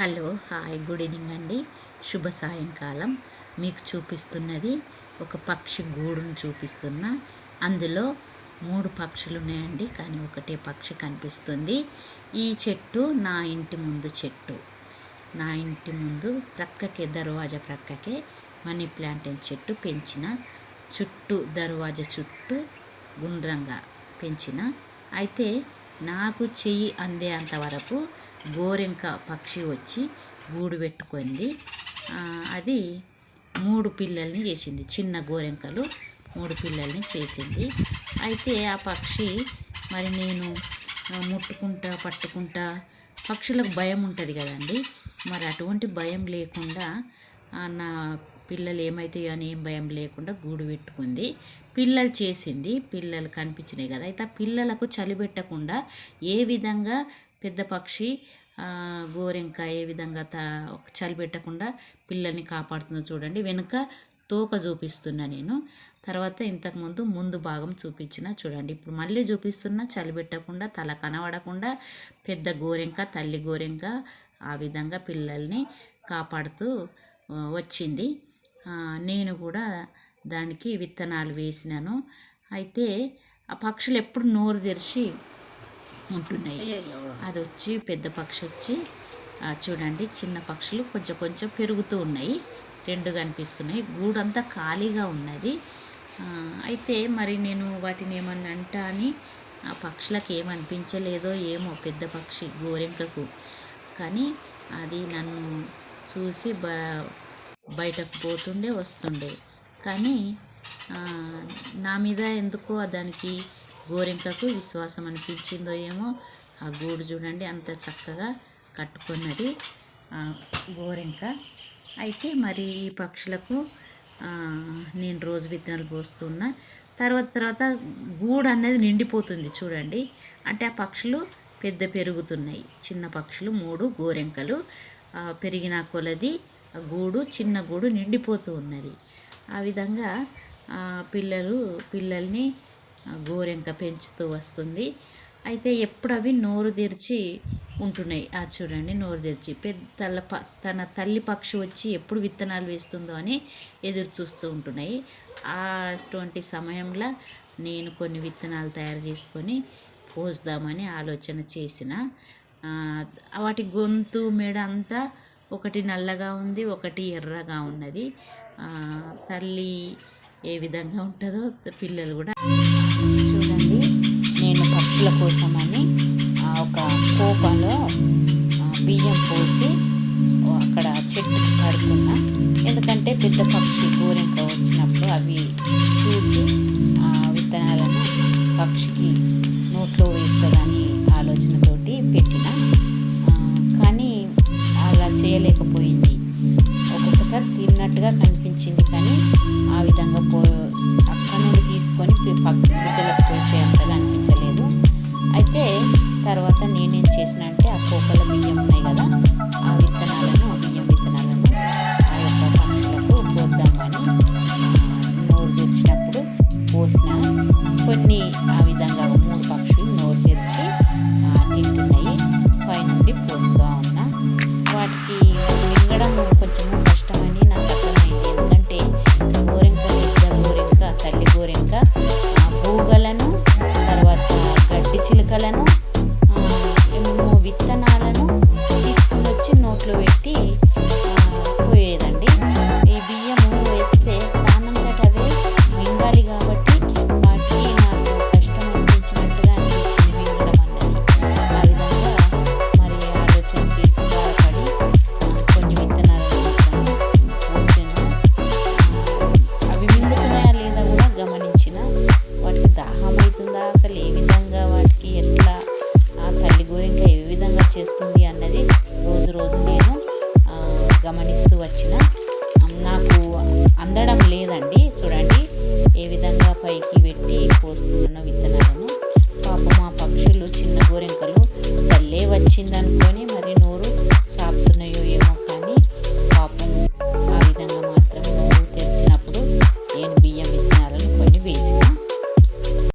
Hello hi good evening అండి. శుభ సాయంకాలం. మీకు చూపిస్తున్నది ఒక పక్షి గూడును చూపిస్తున్నా. అందులో మూడు పక్షులు ఉన్నాయండి కానీ ఒకటే పక్షి కనిపిస్తుంది. ఈ చెట్టు నా ఇంటి ముందు చెట్టు. నా ఇంటి ముందు ప్రక్కకే దర్వాజా ప్రక్కకే మనీ ప్లాంటేన్ చెట్టు పెంచిన చుట్టూ దర్వాజా చుట్టూ గుండ్రంగా పెంచిన. అయితే నాకు చెయ్యి అందే అంతవరకు గోరెంక పక్షి వచ్చి గూడు పెట్టుకుంది. అది మూడు పిల్లల్ని చేసింది. చిన్న గోరెంకలు మూడు పిల్లల్ని చేసింది. అయితే ఆ పక్షి మరి నేను ముట్టుకుంటా పట్టుకుంటా పక్షులకు భయం ఉంటుంది కదండి. మరి అటువంటి భయం లేకుండా నా పిల్లలు ఏమవుతాయో అని ఏం భయం లేకుండా గూడు పెట్టుకుంది. పిల్లలు చేసింది పిల్లలు కనిపించినాయి కదా. అయితే పిల్లలకు చలి పెట్టకుండా ఏ విధంగా పెద్ద పక్షి గోరెంక ఏ విధంగా త చలి పెట్టకుండా పిల్లల్ని కాపాడుతుందో చూడండి. వెనుక తోక చూపిస్తున్నా నేను. తర్వాత ఇంతకుముందు ముందు భాగం చూపించిన చూడండి. ఇప్పుడు మళ్ళీ చూపిస్తున్నా చలి పెట్టకుండా తల కనబడకుండా పెద్ద గోరెంక తల్లి గోరెంక ఆ విధంగా పిల్లల్ని కాపాడుతూ వచ్చింది. నేను కూడా దానికి విత్తనాలు వేసినాను. అయితే ఆ పక్షులు ఎప్పుడు నోరు తెరిచి ఉంటున్నాయి. అది వచ్చి పెద్ద పక్షి వచ్చి చూడండి చిన్న పక్షులు కొంచెం కొంచెం పెరుగుతూ ఉన్నాయి. రెండు కనిపిస్తున్నాయి. గూడంతా ఖాళీగా ఉన్నది. అయితే మరి నేను వాటిని ఏమన్నా అంటా అని ఆ పక్షులకు ఏమనిపించలేదో ఏమో పెద్ద పక్షి గోరెంకకు. కానీ అది నన్ను చూసి బ బయటకు పోతుండే వస్తుండే. కానీ నా మీద ఎందుకో దానికి గోరింకకు విశ్వాసం అనిపించిందో ఏమో ఆ గూడు చూడండి అంత చక్కగా కట్టుకున్నది గోరింక. అయితే మరి ఈ పక్షులకు నేను రోజు విత్తనాలు పోస్తున్నా. తర్వాత తర్వాత గూడు అనేది నిండిపోతుంది చూడండి. అంటే ఆ పక్షులు పెద్ద పెరుగుతున్నాయి. చిన్న పక్షులు మూడు గోరెంకలు. పెరిగిన కొలది ఆ గూడు చిన్న గూడు నిండిపోతూ ఉన్నది. ఆ విధంగా పిల్లలు పిల్లల్ని గోరెంక పెంచుతూ వస్తుంది. అయితే ఎప్పుడు అవి నోరు తెరిచి ఉంటున్నాయి. ఆ చూడండి నోరు తెరిచి. పెద్ద ప తన తల్లి పక్షి వచ్చి ఎప్పుడు విత్తనాలు వేస్తుందో అని ఎదురు చూస్తూ ఉంటున్నాయి. ఆ అటువంటి సమయంలో నేను కొన్ని విత్తనాలు తయారు చేసుకొని పోస్తామని ఆలోచన చేసిన. వాటి గొంతు మెడ అంతా ఒకటి నల్లగా ఉంది ఒకటి ఎర్రగా ఉన్నది. తల్లి ఏ విధంగా ఉంటుందో పిల్లలు కూడా చూడండి నేను పక్షుల కోసమని ఆ, ఒక కోపంలో బియ్యం పోసి అక్కడ చెట్టు కడుతున్నా ఎందుకంటే పెద్ద పక్షి గోరెంక వచ్చినప్పుడు అవి చూసి ఆ విత్తనాలను పక్షికి నోట్లో వేస్తుందని ఆలోచనతోటి పెట్టిన. కానీ అలా చేయలేకపోయింది. ఒక్కొక్కసారి తిన్నట్టుగా కనిపించింది కానీ ఆ విధంగా పో అక్కడ నుండి తీసుకొని పక్క బిడ్డలకు పోసే అంతగా అనిపించలేదు. అయితే తర్వాత నేనేం చేసిన అంటే ఆ కోకల బియ్యం Louis.